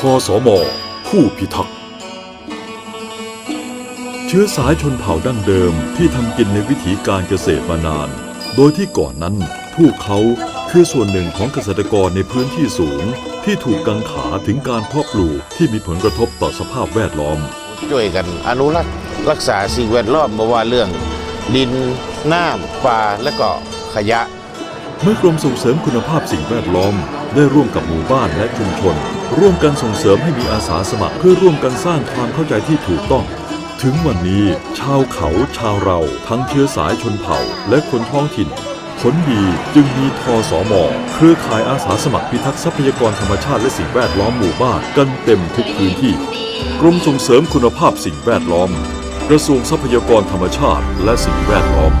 ทสมผู้พิทักษ์ เชื้อสายชนเผ่าดั้งเดิมที่ทำกินในวิถีการเกษตรมานาน โดยที่ก่อนนั้น พวกเขาคือส่วนหนึ่งของเกษตรกรในพื้นที่สูง ที่ถูกกังขาถึงการเพาะปลูกที่มีผลกระทบต่อสภาพแวดล้อม ช่วยกันอนุรักษ์รักษาสิ่งแวดล้อมมาว่าเรื่อง ดินน้ำป่าและก็ขยะ เมื่อกรมส่งเสริมคุณภาพสิ่งแวดล้อมได้ร่วมกับหมู่บ้านและชุมชน ร่วมกันส่งเสริมให้มีอาสาสมัครเพื่อร่วมกันสร้างความเข้าใจที่ถูกต้อง ถึงวันนี้ ชาวเขาชาวเรา ทั้งเชื้อสายชนเผ่า และคนท้องถิ่น ผลดีจึงมีทอสอมอเครือข่ายอาสาสมัครพิทักษ์ทรัพยากรธรรมชาติและสิ่งแวดล้อมหมู่บ้านกันเต็มทุกพื้นที่ กรมส่งเสริมคุณภาพสิ่งแวดล้อม กระทรวงทรัพยากรธรรมชาติและสิ่งแวดล้อม